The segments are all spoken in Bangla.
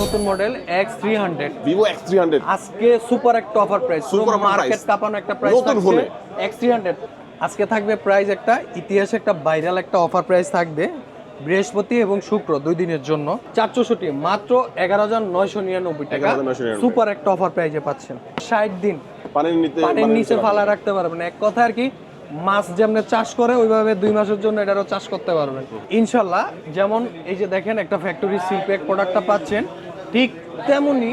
নতুন model X three hundred Vivo X three hundred আজকে সুপার একটা অফার প্রাইস offer মার্কেট। কাঁপানো একটা প্রাইস নতুন ফোনে। এক্স থ্রি হান্ড্রেড আজকে থাকবে প্রাইস একটা ইতিহাসে একটা ভাইরাল একটা অফার প্রাইস থাকবে বৃহস্পতি এবং শুক্র দুই দিনের জন্য। চারশোষট্টি মাত্র এগারো হাজার নয়শো নিরানব্বই টাকা। সুপার একটা অফার প্রাইজে পাচ্ছেন। ষাট দিন। পানির নিচে ফালা রাখতে পারবেন এক কথা আর কি মাছ যেমন চাষ করে, ওইভাবে দুই মাসের জন্য এটারও চাষ করতে পারবেন। ইনশাল্লাহ, যেমন এই যে দেখেন, একটা ফ্যাক্টরি সিলপ্যাক প্রোডাক্টটা পাচ্ছেন, ঠিক তেমনি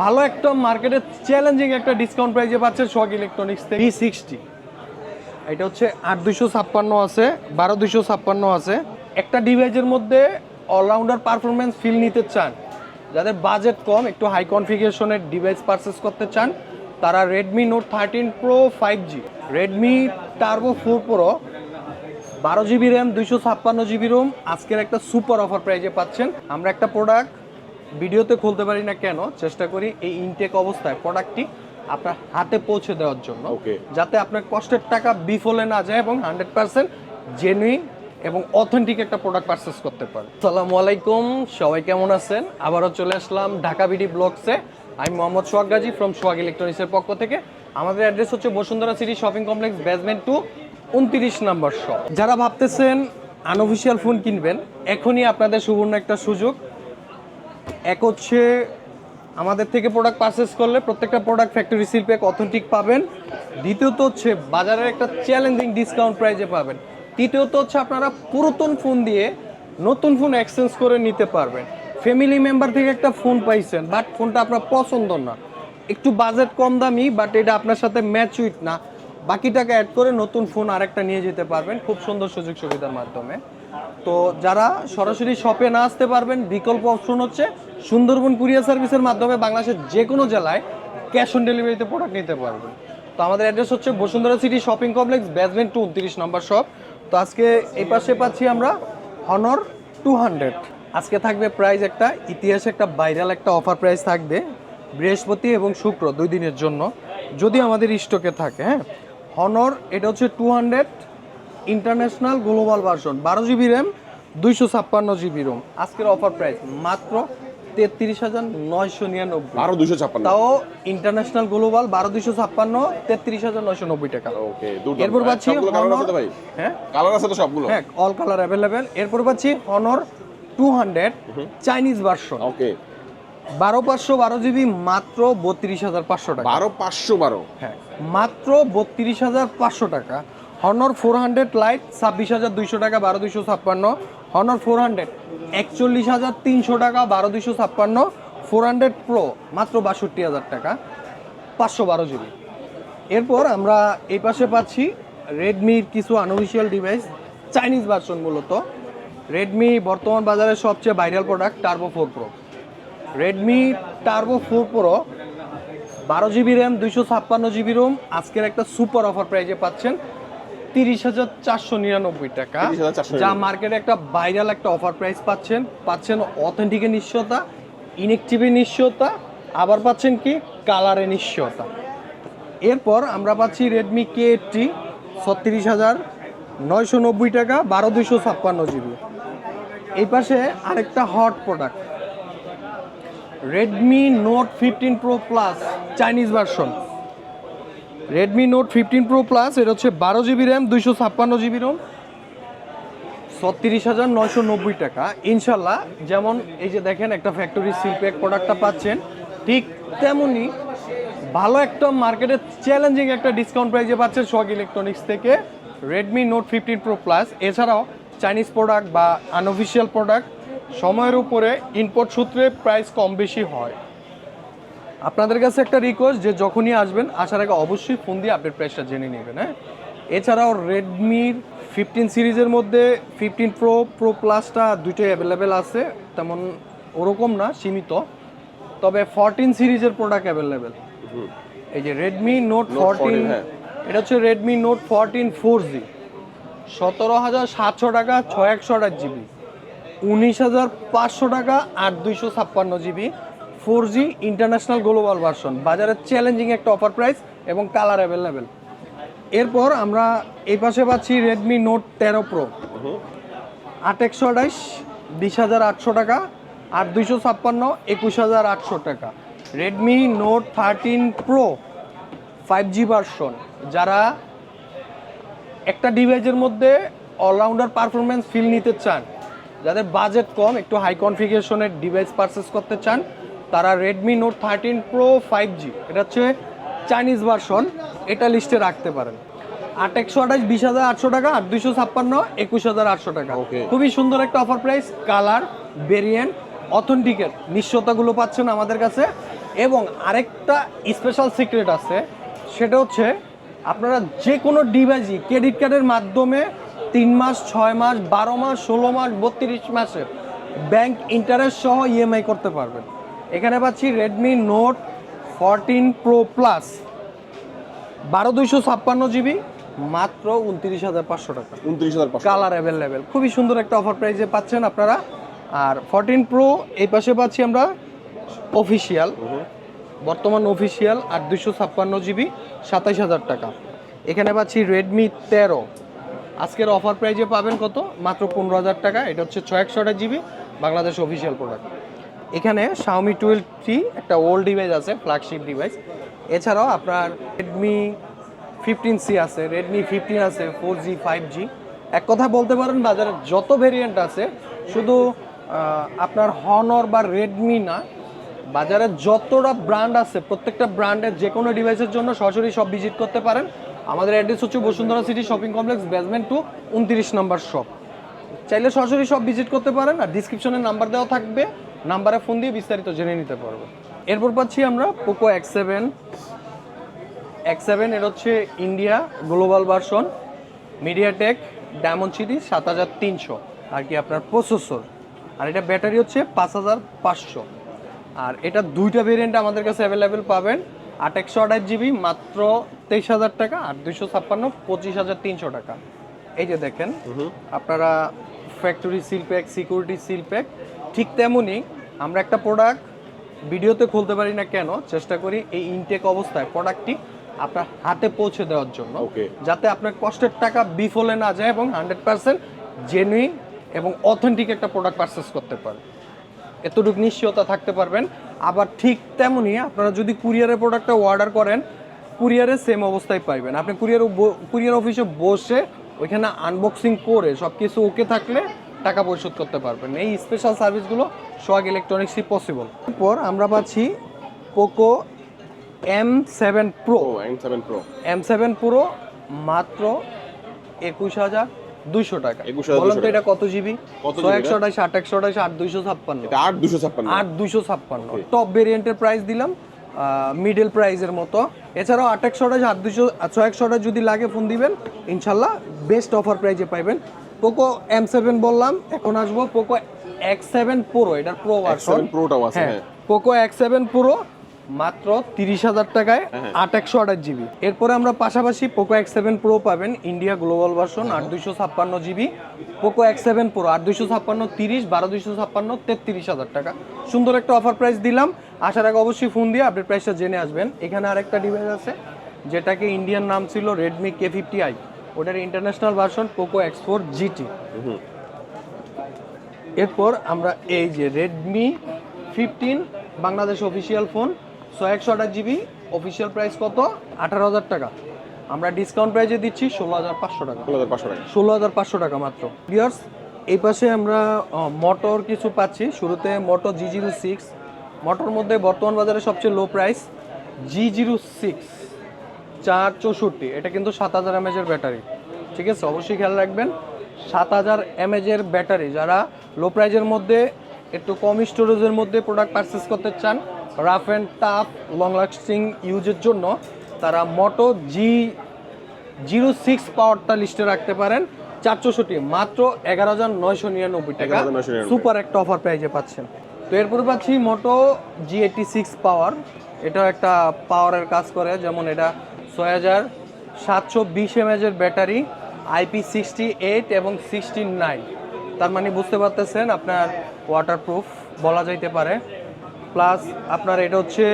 ভালো একটা মার্কেটে চ্যালেঞ্জিং একটা ডিসকাউন্ট প্রাইজে পাচ্ছেন শক ইলেকট্রনিক্স থেকে। সিক্সটি এটা হচ্ছে আট দুইশো ছাপ্পান্ন আছে, বারো দুইশো ছাপ্পান্ন আছে। একটা ডিভাইসের মধ্যে অলরাউন্ডার পারফরমেন্স ফিল নিতে চান, যাদের বাজেট কম, একটু হাই কনফিগারেশনের ডিভাইস পারচেস করতে চান, তারা Redmi Note thirteen Pro five G Redmi Turbo four Pro বারো জিবি র্যাম দুইশো ছাপ্পান্ন জিবি রোম আজকের একটা সুপার অফার প্রাইজে পাচ্ছেন। আমরা একটা প্রোডাক্ট ভিডিওতে খুলতে পারি না কেন চেষ্টা করি এই ইনটেক অবস্থায় প্রোডাক্টটি আপনার হাতে পৌঁছে দেওয়ার জন্য. যাতে আপনার কষ্টের টাকা বিফলে না যায় এবং হান্ড্রেড পার্সেন্ট জেনুইন এবং অথেন্টিক একটা প্রোডাক্ট পারচেস করতে পারেন সালামু আলাইকুম সবাই কেমন আছেন? আবারও চলে আসলাম ঢাকা বিডি ব্লগসে। আমি মোহাম্মদ সোহাগ গাজী ফ্রম সোহাগ ইলেকট্রনিক্সের পক্ষ থেকে। আমাদের অ্যাড্রেস হচ্ছে Bashundhara city shopping complex basement two উনত্রিশ নাম্বার শপ যারা ভাবতেছেন আনঅফিসিয়াল ফোন কিনবেন, এখনই আপনাদের সুবর্ণ একটা সুযোগ। এক হচ্ছে আমাদের থেকে প্রোডাক্ট পারচেস করলে প্রত্যেকটা প্রোডাক্ট ফ্যাক্টরি প্যাক অথেন্টিক পাবেন। দ্বিতীয়ত হচ্ছে বাজারের একটা চ্যালেঞ্জিং ডিসকাউন্ট প্রাইজে পাবেন। তৃতীয়ত হচ্ছে আপনারা পুরাতন ফোন দিয়ে নতুন ফোন এক্সচেঞ্জ করে নিতে পারবেন। ফ্যামিলি মেম্বার থেকে একটা ফোন পাইছেন বাট ফোনটা আপনার পছন্দ না। একটু বাজেট কম দামি বাট এটা আপনার সাথে ম্যাচ উইট না। বাকি টাকা অ্যাড করে নতুন ফোন আরেকটা নিয়ে যেতে পারবেন, খুব সুন্দর সুযোগ সুবিধার মাধ্যমে। তো যারা সরাসরি শপে না আসতে পারবেন, বিকল্প অপশন হচ্ছে সুন্দরবন কুরিয়ার সার্ভিসের মাধ্যমে বাংলাদেশের যে কোনো জেলায় ক্যাশ অন ডেলিভারিতে প্রোডাক্ট নিতে পারবেন। তো আমাদের অ্যাড্রেস হচ্ছে Bashundhara city shopping complex basement two উনত্রিশ নম্বর শপ তো আজকে এই পাশে পাচ্ছি আমরা হনর টু হান্ড্রেড আজকে থাকবে প্রাইস একটা, ইতিহাসে একটা ভাইরাল একটা অফার প্রাইস থাকবে। বৃহস্পতি এবং শুক্র দুই দিনের জন্য। যদি আমাদের স্টকে থাকে হ্যাঁ? হনর এটা হচ্ছে two hundred international global version বারো জিবি র্যাম দুইশো ছাপ্পান্ন জিবি রোম আজকের অফার প্রাইস মাত্র তেত্রিশ হাজার নয়শো নিরানব্বই। আরও দুশো ছাপ্পান্ন। তাও ইন্টারন্যাশনাল গ্লোবাল বারো দুইশো ছাপ্পান্ন তেত্রিশ হাজার নয়শো নব্বই টাকা। ওকে এরপর পাচ্ছি আছে Honor- তো ভাই? হ্যাঁ? কালার আছে তো সবগুলো? হ্যাঁ অল কালার অ্যাভেলেবেল এরপর পাচ্ছি Honor two hundred Chinese version okay বারো পাঁচশো বারো জিবি মাত্র বত্রিশ হাজার পাঁচশো টাকা। বারো পাঁচশো বারো। হ্যাঁ মাত্র বত্রিশ হাজার পাঁচশো টাকা। হনর ফোর হান্ড্রেড লাইট ছাব্বিশ হাজার দুইশো টাকা বারো দুইশো ছাপ্পান্ন। হনর ফোর হান্ড্রেড একচল্লিশ হাজার তিনশো টাকা বারো দুইশো ছাপ্পান্ন। ফোর হান্ড্রেড প্রো মাত্র বাষট্টি হাজার টাকা পাঁচশো বারো জিবি। এরপর আমরা এই পাশে পাচ্ছি রেডমির কিছু আনঅফিসিয়াল ডিভাইস চাইনিজ ভার্সন মূলত। রেডমি বর্তমান বাজারে সবচেয়ে viral product Turbo four Pro Redmi Turbo four Pro বারো জিবি র্যাম দুইশো ছাপ্পান্ন জিবি রোম আজকের একটা সুপার অফার প্রাইজে পাচ্ছেন তিরিশ হাজার চারশো নিরানব্বই টাকা। যা মার্কেটে একটা ভাইরাল একটা অফার প্রাইস পাচ্ছেন। পাচ্ছেন অথেন্টিকের নিশ্চয়তা ইনেকটিভের নিশ্চয়তা আবার পাচ্ছেন কি কালারের নিশ্চয়তা। এরপর আমরা পাচ্ছি রেডমি কে এইটটি ছত্রিশ হাজার নয়শো নব্বই টাকা বারো দুইশো ছাপ্পান্ন জিবি এই পাশে আরেকটা hot product Redmi Note fifteen Pro plus Chinese version Redmi Note fifteen Pro plus এটা হচ্ছে বারো জিবি র্যাম দুইশো ছাপ্পান্ন জিবি রোম ছত্রিশ হাজার নয়শো নব্বই টাকা। ইনশাল্লাহ, যেমন এই যে দেখেন, একটা ফ্যাক্টরি সিলপ্যাক প্রোডাক্টটা পাচ্ছেন, ঠিক তেমনি ভালো একটা মার্কেটে চ্যালেঞ্জিং একটা ডিসকাউন্ট প্রাইজে পাচ্ছেন শক ইলেকট্রনিক্স থেকে। Redmi Note fifteen Pro plus এছাড়াও চাইনিজ প্রোডাক্ট বা আনঅফিসিয়াল প্রোডাক্ট সময়ের উপরে ইনপোর্ট সূত্রে প্রাইস কম বেশি হয়। আপনাদের কাছে একটা রিকোয়েস্ট যে যখনই আসবেন আসার আগে অবশ্যই ফোন দিয়ে আপডেট প্রাইসটা জেনে নেবেন হ্যাঁ? এছাড়াও রেডমির ফিফটিন সিরিজের মধ্যে ফিফটিন প্রো প্রো প্লাসটা দুইটাই অ্যাভেলেবেল আছে। তেমন ওরকম না সীমিত। তবে ফরটিন সিরিজের প্রোডাক্ট অ্যাভেলেবেল এই যে রেডমি নোট ফরটিন। এটা হচ্ছে Redmi Note fourteen four G সতেরো হাজার সাতশো টাকা ছয় একশো আট জিবি উনিশ হাজার পাঁচশো টাকা আট দুইশো ছাপ্পান্ন GB four G international global version. বাজারে চ্যালেঞ্জিং একটা অফার প্রাইস এবং কালার অ্যাভেলেবেল এরপর আমরা এই পাশে পাচ্ছি রেডমি নোট তেরো প্রো আট একশো আঠাইশ বিশ হাজার আটশো টাকা আট দুইশো ছাপ্পান্ন, একুশ হাজার আটশো টাকা। Redmi Note thirteen Pro five G version যারা একটা ডিভাইসের মধ্যে অলরাউন্ডার পারফরমেন্স ফিল নিতে চান যাদের বাজেট কম একটু হাই কনফিগারেশনের ডিভাইস পারচেস করতে চান তারা Redmi Note thirteen Pro five G এটা হচ্ছে চাইনিজ ভার্সন এটা লিস্টে রাখতে পারেন। আট একশো আঠাশ বিশ হাজার আটশো টাকা আর দুইশো ছাপ্পান্ন একুশ হাজার আটশো টাকা. খুবই সুন্দর একটা অফার প্রাইস কালার ভেরিয়েন্ট অথেন্টিকের নিশ্চয়তাগুলো পাচ্ছেন আমাদের কাছে। এবং আরেকটা স্পেশাল সিক্রেট আছে সেটা হচ্ছে আপনারা যে কোনো ডিভাইসই ক্রেডিট কার্ডের মাধ্যমে তিন মাস ছয় মাস বারো মাস ষোলো মাস বত্রিশ মাসে ব্যাংক ইন্টারেস্ট সহ ইএমআই করতে পারবেন। এখানে পাচ্ছি Redmi Note fourteen Pro plus বারো দুইশো ছাপ্পান্ন জিবি মাত্র উনত্রিশ হাজার পাঁচশো টাকা। উনত্রিশ হাজার কালার অ্যাভেলেবেল খুবই সুন্দর একটা অফার প্রাইসে পাচ্ছেন আপনারা। আর ফরটিন প্রো এই পাশে পাচ্ছি আমরা অফিসিয়াল বর্তমান অফিসিয়াল আর দুশো ছাপ্পান্ন জিবি সাতাইশ হাজার টাকা। এখানে পাচ্ছি রেডমি তেরো আজকের অফার প্রাইজে পাবেন কত? মাত্র পনেরো হাজার টাকা। এটা হচ্ছে ছয় একশো আঠাশ জিবি বাংলাদেশ অফিসিয়াল প্রোডাক্ট এখানে শাওমি টুয়েলভ থ্রি একটা ওল্ড ডিভাইস আছে ফ্ল্যাগশিপ ডিভাইস এছাড়াও আপনার রেডমি ফিফটিন সি আছে রেডমি ফিফটিন আছে ফোর জি ফাইভ জি এক কথা বলতে পারেন, বাজারে যত ভেরিয়েন্ট আছে, শুধু আপনার হনর বা রেডমি না, বাজারে যতটা ব্র্যান্ড আছে, প্রত্যেকটা ব্র্যান্ডের যে কোনো ডিভাইসের জন্য সরাসরি সব ভিজিট করতে পারেন। আমাদের অ্যাড্রেস হচ্ছে Bashundhara city shopping complex basement two উনত্রিশ নম্বর শপ। চাইলে সরাসরি সব ভিজিট করতে পারেন আর ডিসক্রিপশনে নাম্বার দেওয়া থাকবে, নাম্বারে ফোন দিয়ে বিস্তারিত জেনে নিতে পারব। এরপর পাচ্ছি আমরা Poco X seven X seven এর হচ্ছে India global version MediaTek Dimensity সাত হাজার তিনশো। আর কি আপনার প্রসেসর আর এটা ব্যাটারি হচ্ছে পাঁচ হাজার পাঁচশো। আর এটা দুইটা ভেরিয়েন্ট আমাদের কাছে অ্যাভেলেবেল পাবেন। আট একশো আঠাশ জিবি মাত্র তেইশ হাজার টাকা আর দুইশো ছাপ্পান্ন পঁচিশ হাজার তিনশো টাকা। এই যে দেখেন আপনারা factory seal pack security seal pack ঠিক তেমনই আমরা একটা প্রোডাক্ট ভিডিওতে খুলতে পারি না কেন চেষ্টা করি এই ইনটেক অবস্থায় প্রোডাক্টটি আপনার হাতে পৌঁছে দেওয়ার জন্য. যাতে আপনার কষ্টের টাকা বিফলে না যায় এবং হান্ড্রেড পার্সেন্ট জেনুইন এবং অথেন্টিক একটা প্রোডাক্ট পারচেস করতে পারেন এতটুকু নিশ্চয়তা থাকতে পারবেন। আবার ঠিক তেমনই আপনারা যদি কুরিয়ারের প্রোডাক্টটা অর্ডার করেন কুরিয়ারে সেম অবস্থায় পাইবেন। আপনি কুরিয়ার কুরিয়ার অফিসে বসে ওইখানে আনবক্সিং করে সব কিছু ওকে থাকলে টাকা পরিশোধ করতে পারবেন। এই স্পেশাল সার্ভিসগুলো সোয়াগ ইলেকট্রনিক্সই পসিবল এরপর আমরা পাচ্ছি Poco M seven Pro M seven Pro M seven Pro মাত্র একুশ হাজার দুইশো টাকা। 21,200 বলেন তো এটা কত জিবি একশো আঠাশ আট একশো আঠাশ আট দুইশো ছাপ্পান্ন। আট দুশো ছাপ্পান্ন। আট দুইশো ছাপ্পান্ন। টপ ভেরিয়েন্টের প্রাইস দিলাম মিডল প্রাইসের মতো। এছাড়াও আট একশো আঠাশ আট দুইশো ছয় একশো আঠাশ যদি লাগে ফোন দিবেন ইনশাল্লাহ বেস্ট অফার প্রাইজে পাইবেন। পোকো এম সেভেন বললাম এখন আসব পোকো এক্স সেভেন প্রো এটার প্রো ভার্সন প্রোটাও আছে হ্যাঁ হ্যাঁ। পোকো এক্স সেভেন পুরো মাত্র তিরিশ হাজার টাকায় হ্যাঁ। আট একশো আঠাশ জিবি। এরপরে আমরা পাশাপাশি পোকো এক্স সেভেন প্রো পাবেন ইন্ডিয়া গ্লোবাল ভার্সন আট দুইশো ছাপ্পান্ন GB. Poco X seven Pro আট দুইশো ছাপ্পান্ন তিরিশ বারো দুইশো ছাপ্পান্ন তেত্রিশ হাজার টাকা। সুন্দর একটা অফার প্রাইস দিলাম। আসার আগে অবশ্যই ফোন দিয়ে আপনি প্রাইসটা জেনে আসবেন। এখানে আরেকটা ডিভাইস আছে যেটাকে ইন্ডিয়ান নাম ছিল রেডমি কে ফিফটি আই ওটার international version Poco X four GT. এরপর আমরা এই যে Redmi fifteen Bangladesh official phone ছয় একশো আঠাশ জিবি অফিসিয়াল প্রাইস কত? আঠারো হাজার টাকা। আমরা ডিসকাউন্ট প্রাইসে দিচ্ছি ষোলো হাজার পাঁচশো টাকা। ষোলো হাজার পাঁচশো টাকা। ষোলো হাজার পাঁচশো টাকা মাত্র। বিয়ার্স এই পাশে আমরা মোটর কিছু পাচ্ছি। শুরুতে Moto G zero six Moto মধ্যে বর্তমান বাজারে সবচেয়ে low price G zero six চার চৌষট্টি এটা কিন্তু সাত হাজার এমএজের ব্যাটারি ঠিক আছে? অবশ্যই খেয়াল রাখবেন। সাত হাজার এমএজের ব্যাটারি যারা লো প্রাইজের মধ্যে একটু কম স্টোরেজের মধ্যে প্রোডাক্ট পারচেস করতে চান rough and tough long lasting ইউজের জন্য তারা মোটো জি জিরো সিক্স পাওয়ারটা লিস্টে রাখতে পারেন। চার চৌষট্টি মাত্র এগারো হাজার নয়শো নিরানব্বই টাকা। সুপার একটা অফার প্রাইজে পাচ্ছেন। তো এরপরে পাচ্ছি মোটো জি এইটি সিক্স পাওয়ার। এটাও একটা পাওয়ারের কাজ করে যেমন এটা ছয় হাজার সাতশো বিশ এমএজের ব্যাটারি আইপি সিক্সটি এইট এবং সিক্সটি নাইন। তার মানে বুঝতে পারতেছেন আপনার ওয়াটারপ্রুফ বলা যাইতে পারে। প্লাস আপনার এটা হচ্ছে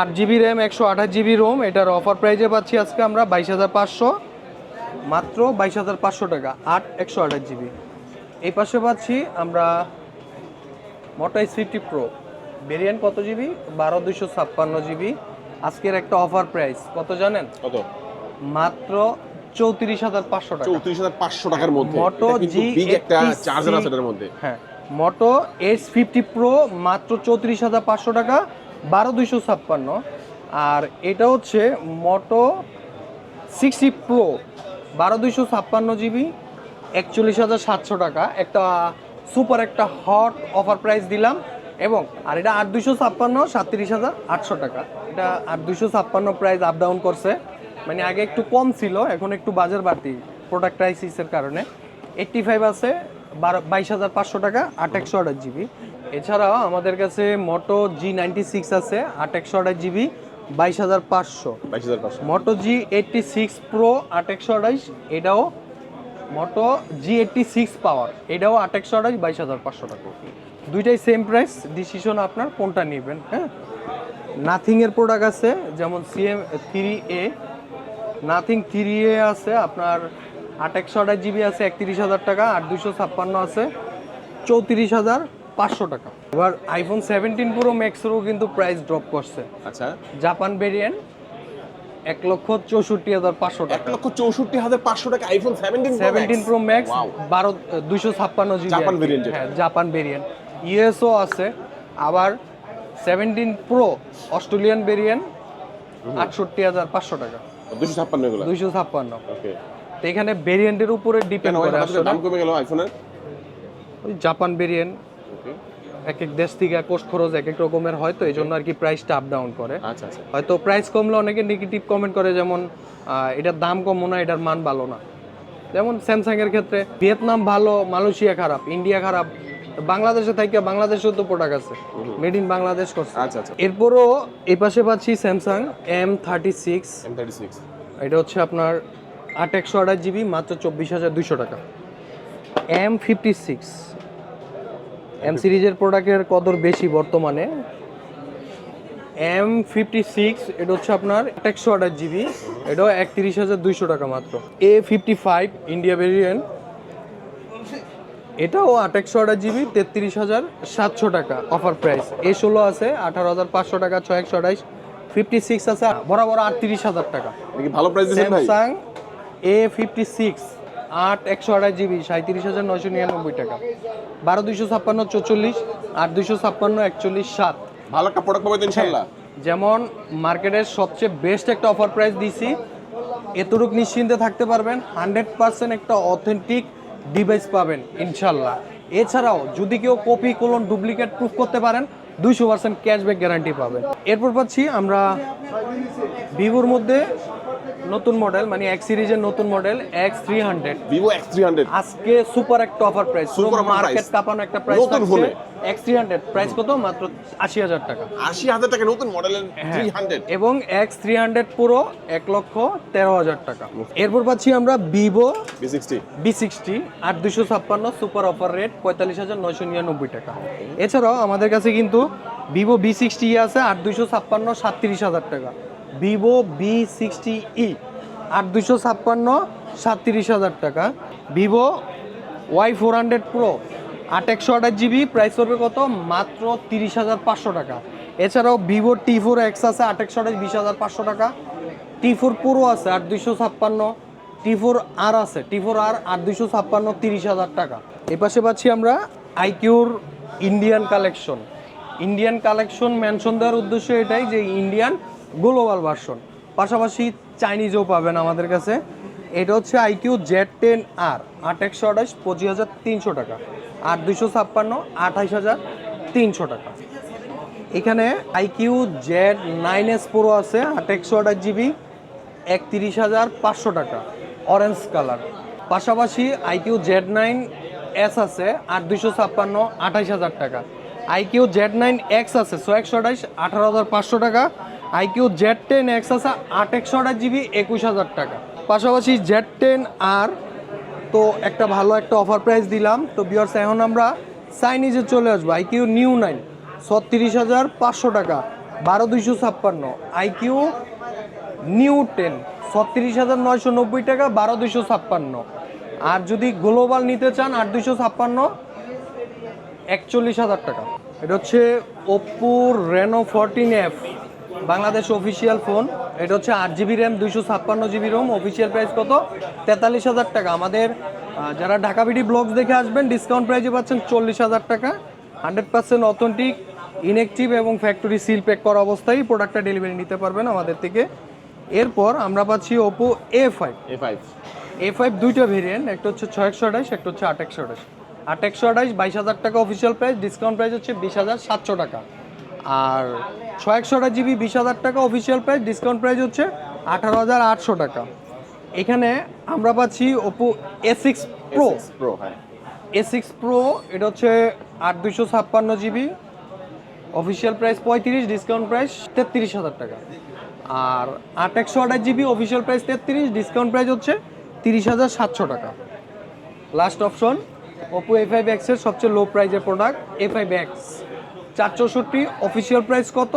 আট জিবি র্যাম একশো আঠাশ জিবি রোম এটার অফার প্রাইজে পাচ্ছি আজকে আমরা বাইশ হাজার পাঁচশো। মাত্র বাইশ হাজার পাঁচশো টাকা আট একশো আঠাশ জিবি এই পাশে পাচ্ছি আমরা মোটো ফিফটি প্রো ভেরিয়েন্ট কত জিবি বারো দুশো ছাপ্পান্ন জিবি আজকের একটা অফার প্রাইস কত জানেন? কত? মাত্র চৌত্রিশ হাজার পাঁচশো টাকা। চৌত্রিশ হাজার পাঁচশো টাকার মধ্যে। G big একটা 80C চার্জার আছে এটার মধ্যে। হ্যাঁ। মোটো এস ফিফটি প্রো মাত্র চৌত্রিশ হাজার পাঁচশো টাকা, বারো দুইশো ছাপ্পান্ন। আর এটা হচ্ছে মোটো সিক্সটি প্রো বারো দুইশো ছাপ্পান্ন জিবি, একচল্লিশ হাজার সাতশো টাকা। একটা সুপার একটা হট অফার প্রাইস দিলাম এবং আর এটা আট দুইশো ছাপ্পান্ন, সাতত্রিশ হাজার আটশো টাকা। এটা আট দুইশো ছাপ্পান্ন প্রাইস আপ ডাউন করছে। মানে আগে একটু কম ছিল, এখন একটু বাজার বাড়তি প্রোডাক্ট ক্রাইসিসের কারণে। এইটটি ফাইভ আছে বাইশ হাজার পাঁচশো টাকা আট একশো আঠাশ জিবি। এছাড়াও আমাদের কাছে মোটো জি নাইনটি সিক্স আছে আট একশো আঠাশ জিবি বাইশ হাজার পাঁচশো। বাইশ হাজার পাঁচশো। Moto G eighty six Pro আট একশো আঠাশ এটাও মোটো জি এইটটি সিক্স পাওয়ার এটাও আট একশো আঠাশ বাইশ হাজার পাঁচশো টাকা। দুইটাই সেম প্রাইস ডিসিশন আপনার কোনটা নেবেন হ্যাঁ? নাথিংয়ের প্রোডাক্ট আছে যেমন CM three A Nothing three A আছে আপনার আট একশো আঠাশ জিবি আছে একত্রিশ হাজার টাকা আর দুশো ছাপ্পান্ন আছে চৌত্রিশ হাজার পাঁচশো টাকা। এবার আইফোন সেভেন্টিন প্রো ম্যাক্সেরও কিন্তু প্রাইস ড্রপ করছে। আচ্ছা। জাপান ভেরিয়েন্ট এক লক্ষ চৌষট্টি হাজার পাঁচশো টাকা। এক লক্ষ চৌষট্টি হাজার পাঁচশো টাকা iPhone seventeen seventeen Pro Max বারো দুশো ছাপ্পান্ন জিবি জাপান ভেরিয়েন্ট হ্যাঁ জাপান ভেরিয়েন্ট ইউএসও আছে আবার সেভেন্টিন প্রো অস্ট্রেলিয়ান ভেরিয়েন্ট আটষট্টি হাজার পাঁচশো টাকা। দুশো ছাপ্পান্ন দুইশো ছাপ্পান্ন। ওকে তো এখানে ভেরিয়েন্টের উপরে ডিপেন্ড করে আসলে। দাম কমে গেল আইফোনের ওই জাপান ভেরিয়েন্ট এক এক দেশ থেকে কোষ খরচ এক এক রকমের হয় তো এই জন্য আর কি প্রাইসটা আপ ডাউন করে। আচ্ছা আচ্ছা। হয়তো প্রাইস কমলে অনেকে নেগেটিভ কমেন্ট করে যেমন এটার দাম কম না এটার মান ভালো না। যেমন স্যামসাং এর ক্ষেত্রে ভিয়েতনাম ভালো মালয়েশিয়া খারাপ ইন্ডিয়া খারাপ বাংলাদেশে থেকে বাংলাদেশেও তো প্রোডাক্ট আছে। মেড ইন বাংলাদেশ করছে। আচ্ছা আচ্ছা। এরপরও এই পাশে পাচ্ছি Samsung M thirty six M thirty six এটা হচ্ছে আপনার আট একশো আঠাশ জিবি মাত্র চব্বিশ হাজার দুশো টাকা। M fifty six. এম সিরিজের প্রোডাক্টের কদর বেশি বর্তমানে। এম ফিফটি সিক্স এটা হচ্ছে আপনার একশো আঠাশ জিবি এটাও একত্রিশ হাজার দুইশো টাকা মাত্র। A fifty five India variant এটাও আট একশো আঠাশ জিবি তেত্রিশ হাজার সাতশো টাকা অফার প্রাইস। এ ষোলো আছে আঠারো হাজার পাঁচশো টাকা ছয় একশো আঠাইশ ফিফটি সিক্স আছে বরাবর আটত্রিশ হাজার টাকা। ভালো price Samsung A fifty six আট একশো আঠাশ জিবি সাঁত্রিশ হাজার নয়শো নিরানব্বই টাকা। বারো দুইশো ছাপ্পান্ন চৌচল্লিশ আট দুইশো ছাপ্পান্ন একচল্লিশ সাত। ভালো একটা প্রোডাক্ট পাবে তো ইনশাল্লাহ যেমন মার্কেটের সবচেয়ে বেস্ট একটা অফার প্রাইস দিছি। এতটুক নিশ্চিন্তে থাকতে পারবেন হান্ড্রেড পার্সেন্ট একটা অথেন্টিক ডিভাইস পাবেন ইনশাল্লাহ। এছাড়াও যদি কেউ কপি কোলন ডুপ্লিকেট প্রুফ করতে পারেন দুইশো পার্সেন্ট ক্যাশব্যাক গ্যারান্টি পাবেন। এরপর পাচ্ছি আমরা ভিভোর মধ্যে নতুন মডেল মানে এক্স সিরিজের নতুন model X three hundred Vivo X three hundred আজকে সুপার একটা অফার প্রাইস offer মার্কেট। কাঁপানো একটা প্রাইস নতুন ফোনে। এক্স থ্রি হান্ড্রেড প্রাইস কত? মাত্র আশি হাজার টাকা। আশি হাজার টাকা নতুন মডেলের থ্রি হান্ড্রেড এবং এক্স থ্রি হান্ড্রেড পুরো এক লক্ষ তেরো হাজার টাকা। এরপর পাচ্ছি আমরা Vivo B sixty B sixty আট দুশো ছাপ্পান্ন সুপার অফার রেট পঁয়তাল্লিশ হাজার নয়শো নিরানব্বই টাকা। এছাড়াও আমাদের কাছে কিন্তু ভিভো বি সিক্সটি আছে আট দুশো ছাপ্পান্ন সাতত্রিশ হাজার টাকা। ভিভো বি সিক্সটি ই আট দুশো ছাপ্পান্ন, সাতত্রিশ হাজার টাকা। Vivo Y four hundred Pro আট একশো আঠাশ জিবি প্রাইস পড়বে কত? মাত্র তিরিশ হাজার পাঁচশো টাকা। এছাড়াও ভিভো টি ফোর এক্স আছে, আট একশো আঠাশ, বিশ হাজার পাঁচশো টাকা। টি ফোর প্রো আছে, আট দুশো ছাপ্পান্ন টি ফোর আর আছে টি ফোর আর আট দুশো ছাপ্পান্ন, তিরিশ হাজার টাকা। এ পাশে পাচ্ছি আমরা আইকিউর Indian collection Indian collection mention দেওয়ার উদ্দেশ্য এটাই যে ইন্ডিয়ান গ্লোবাল ভার্সন। পাশাপাশি চাইনিজও পাবেন আমাদের কাছে। এটা হচ্ছে আইকিউ জেড টেন আর। আট একশো আঠাশ, পঁচিশ হাজার তিনশো টাকা। আট দুশো ছাপ্পান্ন আঠাইশ হাজার তিনশো টাকা। এখানে iQOO Z nine S Pro আছে, আট একশো আঠাশ জিবি, একত্রিশ হাজার পাঁচশো টাকা। Orange colour. পাশাপাশি আইকিউ জেড নাইন এস আছে আট দুইশো ছাপ্পান্ন আঠাইশ হাজার টাকা। আইকিউ জেড নাইন এক্স আছে ছয় একশো আঠাইশ আঠারো হাজার পাঁচশো টাকা। আইকিউ জেড টেন এক্স আছে আট একশো আঠাশ জিবি একুশ হাজার টাকা। পাশাপাশি জেড টেন আর তো একটা ভালো একটা অফার প্রাইস দিলাম। তো বিয়ার্স এখন আমরা চাইনিজে চলে আসব। আইকিউ নিউ নাইন, ছত্রিশ হাজার পাঁচশো টাকা, বারো দুইশো ছাপ্পান্ন। আইকিউ নিউ টেন, ছত্রিশ হাজার নয়শো নব্বই টাকা, বারো দুইশো ছাপ্পান্ন। আর যদি গ্লোবাল নিতে চান, আট দুইশো ছাপ্পান্ন, একচল্লিশ হাজার টাকা। এটা হচ্ছে ওপ্পোর Reno fourteen F Bangladesh official phone এটা হচ্ছে আট জিবি র্যাম দুইশো ছাপ্পান্ন জিবি রোম অফিসিয়াল প্রাইস কত? তেতাল্লিশ হাজার টাকা। আমাদের যারা ঢাকা বিডি ব্লগস দেখে আসবেন ডিসকাউন্ট প্রাইসে পাচ্ছেন চল্লিশ হাজার টাকা। হান্ড্রেড পার্সেন্ট অথেন্টিক ইনএক্টিভ এবং ফ্যাক্টরি সিল প্যাক করা অবস্থায় প্রোডাক্টটা ডেলিভারি নিতে পারবেন আমাদের থেকে। এরপর আমরা পাচ্ছি Oppo A five A five A five দুইটা ভেরিয়েন্ট একটা হচ্ছে ছয় একশো আঠাশ একটা হচ্ছে আট একশো আঠাশ। আট একশো আঠাশ বাইশ হাজার টাকা অফিসিয়াল প্রাইস ডিসকাউন্ট প্রাইস হচ্ছে বিশ হাজার সাতশো টাকা। আর ছয় একশো আঠাশ জিবি বিশ হাজার টাকা অফিসিয়াল প্রাইস ডিসকাউন্ট প্রাইস হচ্ছে আঠারো হাজার আটশো টাকা। এখানে আমরা পাচ্ছি Oppo A six Pro Pro হ্যাঁ। এ সিক্স প্রো এটা হচ্ছে আট দুশো ছাপ্পান্ন জিবি। অফিসিয়াল প্রাইস পঁয়ত্রিশ ডিসকাউন্ট প্রাইস তেত্রিশ হাজার টাকা। আর আট একশো আঠাশ জিবি অফিসিয়াল প্রাইস তেত্রিশ ডিসকাউন্ট প্রাইস হচ্ছে তিরিশ হাজার সাতশো টাকা। Last option Oppo A five এক্সের সবচেয়ে লো প্রাইজের প্রোডাক্ট এ ফাইভ এক্স চার চৌষট্টি অফিসিয়াল প্রাইস কত?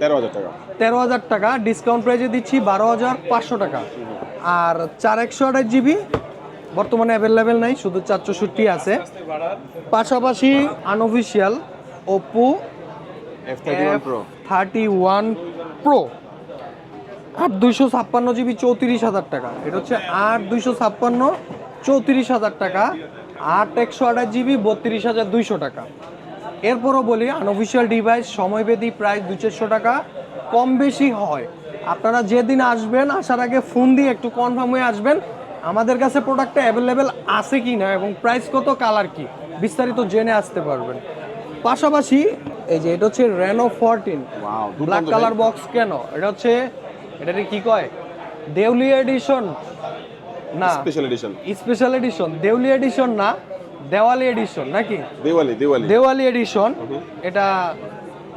তেরো হাজার টাকা। তেরো হাজার টাকা ডিসকাউন্ট প্রাইসে দিচ্ছি বারো হাজার পাঁচশো টাকা। আর চার একশো আঠাশ জিবি বর্তমানে অ্যাভেলেবেল নাই শুধু চার চৌষট্টি আছে। পাশাপাশি unofficial Oppo thirty one Pro আট দুইশো ছাপ্পান্ন জিবি চৌত্রিশ হাজার টাকা। এটা হচ্ছে আট দুইশো ছাপ্পান্ন চৌত্রিশ হাজার টাকা। আট একশো আঠাশ জিবি বত্রিশ হাজার দুইশো টাকা। এরপরও বলি আনঅফিসিয়াল ডিভাইস সময়বেদী প্রাইস দু চারশো টাকা কম বেশি হয়। আপনারা যেদিন আসবেন আসার আগে ফোন দিয়ে একটু কনফার্ম হয়ে আসবেন আমাদের কাছে প্রোডাক্টটা অ্যাভেলেবেল আছে কি না এবং প্রাইস কত কালার কি বিস্তারিত জেনে আসতে পারবেন। পাশাপাশি এই যে এটা হচ্ছে Reno fourteen black colour box কেন? এটা হচ্ছে এটাকে কি কয়? দেউলি এডিশন না special edition special edition Diwali edition না দেওয়ালি এডিশন নাকি? দিওয়ালি দিওয়ালি। দেওয়ালি এডিশন এটা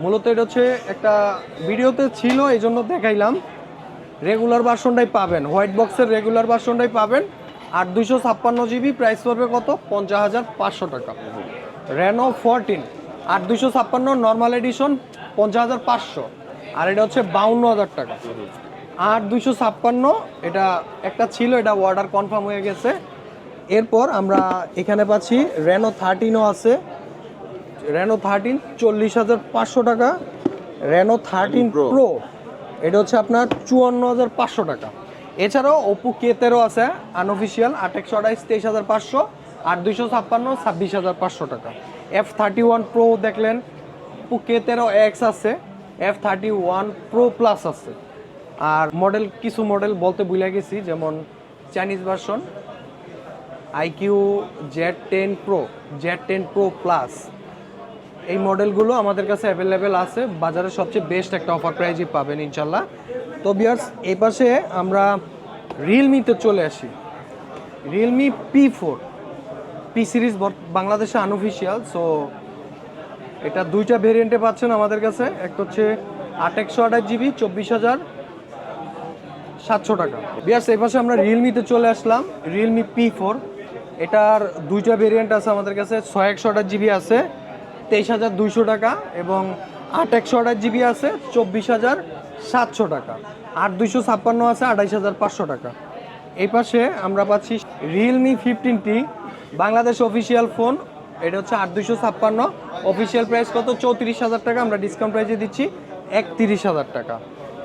মূলত এটা হচ্ছে একটা ভিডিওতে ছিল এই জন্য দেখাইলাম। রেগুলার ভার্সনটাই পাবেন হোয়াইট বক্সের রেগুলার ভার্সনটাই পাবেন। আর দুইশো ছাপ্পান্ন জিবি প্রাইস পড়বে কত? পঞ্চাশ হাজার পাঁচশো টাকা। রেনো ফোরটিন আর দুইশো ছাপ্পান্ন নর্মাল এডিশন পঞ্চাশ হাজার পাঁচশো। আর এটা হচ্ছে বাউন্ন হাজার টাকা। আর দুইশো ছাপ্পান্ন এটা একটা ছিল এটা অর্ডার কনফার্ম হয়ে গেছে। এরপর আমরা এখানে পাচ্ছি রেনো থার্টিনও আছে। রেনো থার্টিন চল্লিশ হাজার পাঁচশো টাকা। Reno thirteen. প্রো এটা হচ্ছে আপনার চুয়ান্ন হাজার পাঁচশো টাকা। এছাড়াও ওপো কে তেরো আছে আনঅফিসিয়াল আট একশো আঠাইশ তেইশ হাজার পাঁচশো আর দুইশো ছাপ্পান্ন ছাব্বিশ হাজার পাঁচশো টাকা। এফ থার্টি ওয়ান প্রো দেখলেন ওপো কে তেরো এক্স আছে F thirty one Pro plus আছে। আর মডেল কিছু মডেল বলতে ভুলে গেছি যেমন Chinese version iQOO Z ten Pro, Z ten Pro plus. এই মডেলগুলো আমাদের কাছে অ্যাভেলেবেল আছে। বাজারে সবচেয়ে বেস্ট একটা অফার প্রাইজই পাবেন ইনশাল্লাহ। তো বিয়ার্স এই পাশে আমরা রিয়েলমিতে চলে আসি। Realme P four P series বাংলাদেশে আনঅফিসিয়াল সো এটা দুইটা ভেরিয়েন্টে পাচ্ছেন আমাদের কাছে। একটা হচ্ছে আট একশো আঠাশ জিবি, চব্বিশ হাজার সাতশো টাকা। বিয়ার্স এই পাশে আমরা রিয়েলমিতে চলে আসলাম। রিয়েলমি পি ফোর এটার দুইটা ভেরিয়েন্ট আছে আমাদের কাছে। ছয় একশো আঠাশ জিবি আছে, তেইশ হাজার দুইশো টাকা এবং আট একশো আঠাশ জিবি আছে, চব্বিশ হাজার সাতশো টাকা। আট দুইশো ছাপ্পান্ন আছে, আঠাইশ হাজার পাঁচশো টাকা। এই পাশে আমরা পাচ্ছি Realme fifteen T Bangladesh official phone এটা হচ্ছে আট দুইশো ছাপ্পান্ন। অফিসিয়াল প্রাইস কত? চৌত্রিশ হাজার টাকা। আমরা ডিসকাউন্ট প্রাইসে দিচ্ছি একত্রিশ হাজার টাকা।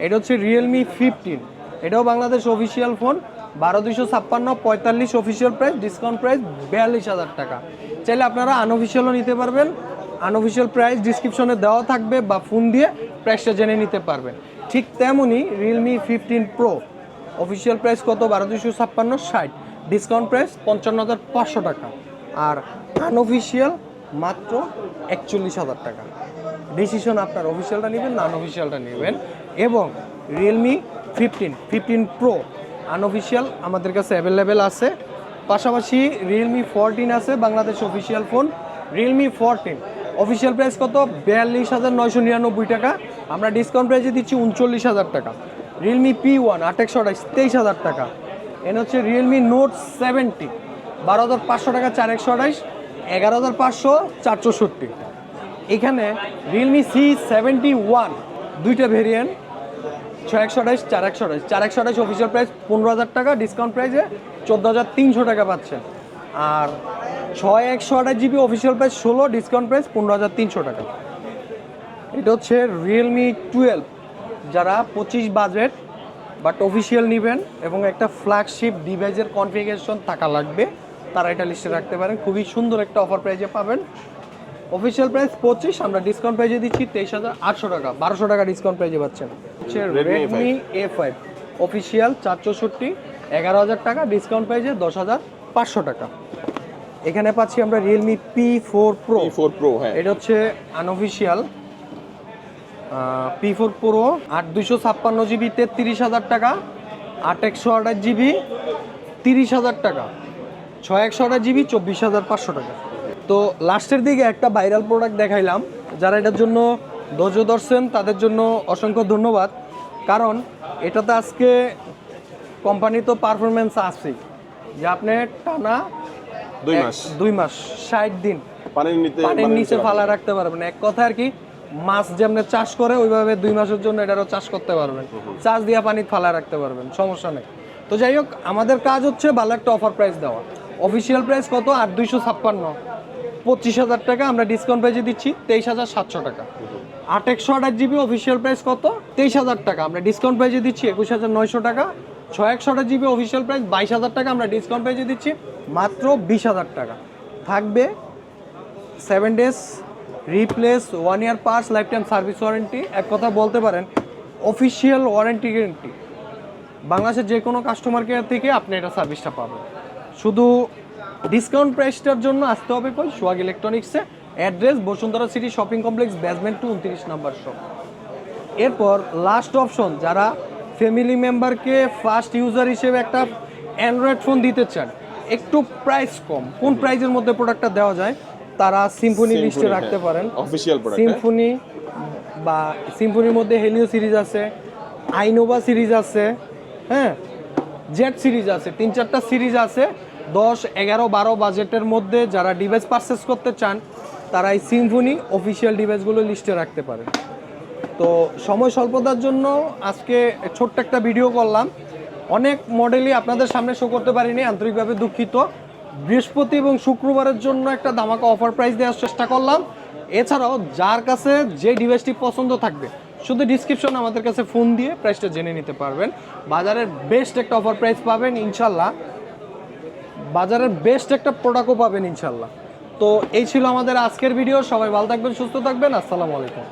এটা হচ্ছে রিয়েলমি ফিফটিন এটাও বাংলাদেশ অফিসিয়াল ফোন বারো দুইশো ছাপ্পান্ন, পঁয়তাল্লিশ অফিসিয়াল প্রাইস ডিসকাউন্ট প্রাইস বিয়াল্লিশ হাজার টাকা। চাইলে আপনারা আনঅফিসিয়ালও নিতে পারবেন। আনঅফিসিয়াল প্রাইস ডিসক্রিপশনে দেওয়া থাকবে বা ফোন দিয়ে প্রাইসটা জেনে নিতে পারবেন। ঠিক তেমনই Realme fifteen pro official price কত? বারো দুইশো ছাপ্পান্ন, ষাট। ডিসকাউন্ট প্রাইস পঞ্চান্ন হাজার পাঁচশো টাকা। আর আনঅফিসিয়াল মাত্র একচল্লিশ হাজার টাকা। ডিসিশন আপনার অফিসিয়ালটা নেবেন না আনঅফিসিয়ালটা নেবেন। এবং Realme fifteen fifteen pro unofficial আমাদের কাছে অ্যাভেলেবেল আছে। পাশাপাশি রিয়েলমি ফোরটিন আছে, Bangladesh official phone Realme fourteen official price কত? বিয়াল্লিশ হাজার নয়শো নিরানব্বই টাকা। আমরা ডিসকাউন্ট প্রাইসে দিচ্ছি উনচল্লিশ হাজার টাকা। রিয়েলমি পি ওয়ান আট একশো আঠাইশ তেইশ হাজার টাকা। এন হচ্ছে রিয়েলমি নোট সেভেন্টি বারো হাজার পাঁচশো টাকা, চার একশো আঠাইশ এগারো হাজার পাঁচশো চার চৌষট্টি এখানে রিয়েলমি সি সেভেন্টি ওয়ান দুইটা ভেরিয়েন্ট ছয় একশো আঠাইশ চার একশো আঠাইশ চার একশো আঠাইশ অফিসিয়াল প্রাইস পনেরো হাজার টাকা ডিসকাউন্ট প্রাইসে চোদ্দ হাজার তিনশো টাকা পাচ্ছেন আর ছয় একশো আঠাশ জিবি অফিসিয়াল প্রাইস ষোলো ডিসকাউন্ট প্রাইস পনেরো হাজার তিনশো টাকা। এটা হচ্ছে রিয়েলমি টুয়েলভ যারা পঁচিশ বাজেট বাট অফিসিয়াল নেবেন এবং একটা ফ্ল্যাগশিপ ডিভাইসের কনফিগারেশন থাকা লাগবে, তারা এটা লিস্টে রাখতে পারেন। খুবই সুন্দর একটা অফার প্রাইজে পাবেন। অফিসিয়াল প্রাইস পঁচিশ আমরা ডিসকাউন্ট প্রাইজে দিচ্ছি তেইশ হাজার আটশো টাকা বারোশো টাকা ডিসকাউন্ট প্রাইজে পাচ্ছেন। হচ্ছে Redmi A5 Redmi A five official চার চৌষট্টি এগারো হাজার টাকা ডিসকাউন্ট প্রাইজে দশ হাজার পাঁচশো টাকা। এখানে পাচ্ছি আমরা Realme P four pro four pro হ্যাঁ। এটা হচ্ছে আনঅফিসিয়াল পি ফোর প্রো আট দুশো ছাপ্পান্ন জিবি তেত্রিশ হাজার টাকা আট একশো আঠাশ জিবি তিরিশ হাজার টাকা ছয় একশো আঠাশ জিবি চব্বিশ হাজার পাঁচশো টাকা। তো লাস্টের দিকে একটা ভাইরাল প্রোডাক্ট দেখাইলাম যারা এটার জন্য ধৈর্য ধরছেন তাদের জন্য অসংখ্য ধন্যবাদ। কারণ এটাতে আজকে কোম্পানি তো পারফরমেন্স আছে। যে আপনি টানা দুই মাস। দুই মাস ষাট দিন পানির নিচে ফালা রাখতে পারবেন। এক কথা আর কি মাছ যেমনি চাষ করে ওইভাবে দুই মাসের জন্য এটারও চাষ করতে পারবেন। চাষ দিয়া পানি ফালা রাখতে পারবেন সমস্যা নেই। তো যাই হোক আমাদের কাজ হচ্ছে ভালো একটা অফার প্রাইস দেওয়া। অফিসিয়াল প্রাইস কত? আট দুইশো ছাপ্পান্ন। পঁচিশ হাজার টাকা, আমরা ডিসকাউন্ট প্রাইজে দিচ্ছি তেইশ হাজার সাতশো টাকা। আট একশো আঠাশ জিবি অফিসিয়াল প্রাইস কত? তেইশ হাজার টাকা, আমরা ডিসকাউন্ট প্রাইজে দিচ্ছি একুশ হাজার নয়শো টাকা। ছয় একশো আঠাশ জিবি অফিসিয়াল প্রাইস বাইশ হাজার টাকা, আমরা ডিসকাউন্ট প্রাইজে দিচ্ছি মাত্র বিশ হাজার টাকা। থাকবে seven days replace one year parts life time service warranty এক কথা বলতে পারেন অফিসিয়াল ওয়ারেন্টি গ্যারেন্টি বাংলাদেশের যে কোনো কাস্টমার কেয়ার থেকে আপনি এটা সার্ভিসটা পাবেন। শুধু ডিসকাউন্ট প্রাইসটার জন্য আসতে হবে কই? Swag ইলেকট্রনিক্সে address Bashundhara city shopping complex basement two উনত্রিশ নাম্বার শপ এরপর লাস্ট অপশন যারা ফ্যামিলি মেম্বারকে ফার্স্ট ইউজার হিসেবে একটা অ্যান্ড্রয়েড ফোন দিতে চান একটু প্রাইস কম। কোন প্রাইজের মধ্যে প্রোডাক্টটা দেওয়া যায়? তারা সিম্ফনি লিস্টে রাখতে পারেন। অফিসিয়াল প্রোডাক্ট সিম্ফনি বা সিম্ফনির মধ্যে হেলিও সিরিজ আছে আইনোভা সিরিজ আছে হ্যাঁ? জেট সিরিজ আছে তিন চারটা সিরিজ আছে। দশ, এগারো, বারো বাজেটের মধ্যে যারা ডিভাইস পারচেস করতে চান, তারা এই সিম্ফনি অফিসিয়াল ডিভাইসগুলো লিস্টে রাখতে পারে তো সময় স্বল্পতার জন্য আজকে ছোট্ট একটা ভিডিও করলাম। অনেক মডেলই আপনাদের সামনে শো করতে পারিনি, আন্তরিকভাবে দুঃখিত। বৃহস্পতি এবং শুক্রবারের জন্য একটা দামাকা অফার প্রাইস দেওয়ার চেষ্টা করলাম। এছাড়াও যার কাছে যে ডিভাইসটি পছন্দ থাকবে, শুধু ডিসক্রিপশন আমাদের কাছে ফোন দিয়ে প্রাইসটা জেনে নিতে পারবেন। বাজারের বেস্ট একটা অফার প্রাইস পাবেন, ইনশাল্লাহ। বাজারের বেস্ট একটা প্রোডাক্টও পাবেন ইনশাল্লাহ তো এই ছিল আমাদের আজকের ভিডিও সবাই ভালো থাকবেন, সুস্থ থাকবেন। আসসালামু আলাইকুম।